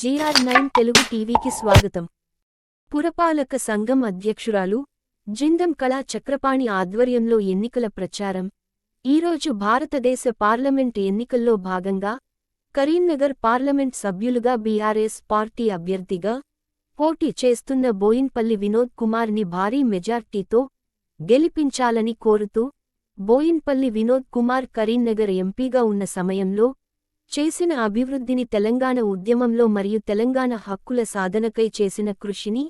GR nine Telugu టీవీకి స్వాగతం. పురపాలక సంఘం అధ్యక్షురాలు జిందం కళా చక్రపాణి ఆధ్వర్యంలో ఎన్నికల ప్రచారం. ఈరోజు భారతదేశ పార్లమెంట్ ఎన్నికల్లో భాగంగా కరీంనగర్ పార్లమెంట్ సభ్యులుగా బీఆర్ఎస్ పార్టీ అభ్యర్థిగా పోటీ చేస్తున్న బోయిన్పల్లి వినోద్ కుమార్ని భారీ మెజార్టీతో గెలిపించాలని కోరుతూ బోయిన్పల్లి వినోద్ కుమార్ కరీంనగర్ ఎంపీగా ఉన్న సమయంలో చేసిన అభివృద్ధిని తెలంగాణ ఉద్యమంలో మరియు తెలంగాణ హక్కుల సాధనకై చేసిన కృషిని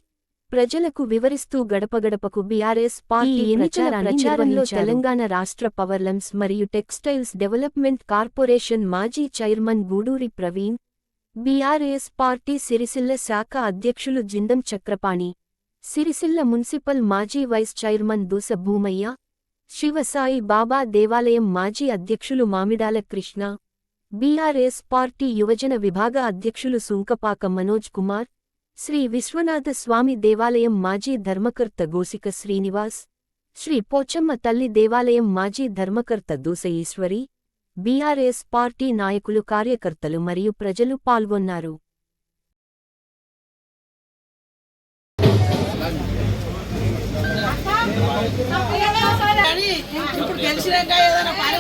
ప్రజలకు వివరిస్తూ గడపగడపకు బీఆర్ఎస్ పార్టీ ఎన్నికల ప్రచారంలో తెలంగాణ రాష్ట్ర పవర్లమ్స్ మరియు టెక్స్టైల్స్ డెవలప్మెంట్ కార్పొరేషన్ మాజీ chairman Guduri Praveen BRS party Sircilla శాఖ అధ్యక్షులు జిందం చక్రపాణి సిరిసిల్ల మున్సిపల్ మాజీ వైస్ చైర్మన్ దూస భూమయ్య శివసాయి బాబా దేవాలయం మాజీ అధ్యక్షులు మామిడాల కృష్ణ బీఆర్ఎస్ పార్టీ యువజన విభాగ అధ్యక్షులు సుంకపాక మనోజ్ కుమార్ శ్రీ విశ్వనాథ స్వామి దేవాలయం మాజీ ధర్మకర్త గోసిక శ్రీనివాస్ శ్రీ పోచమ్మ తల్లి దేవాలయం మాజీ ధర్మకర్త దూస ఈశ్వరి బీఆర్ఎస్ పార్టీ నాయకులు కార్యకర్తలు మరియు ప్రజలు పాల్గొన్నారు. ఇప్పుడు గెలిచినాక ఏదైనా పని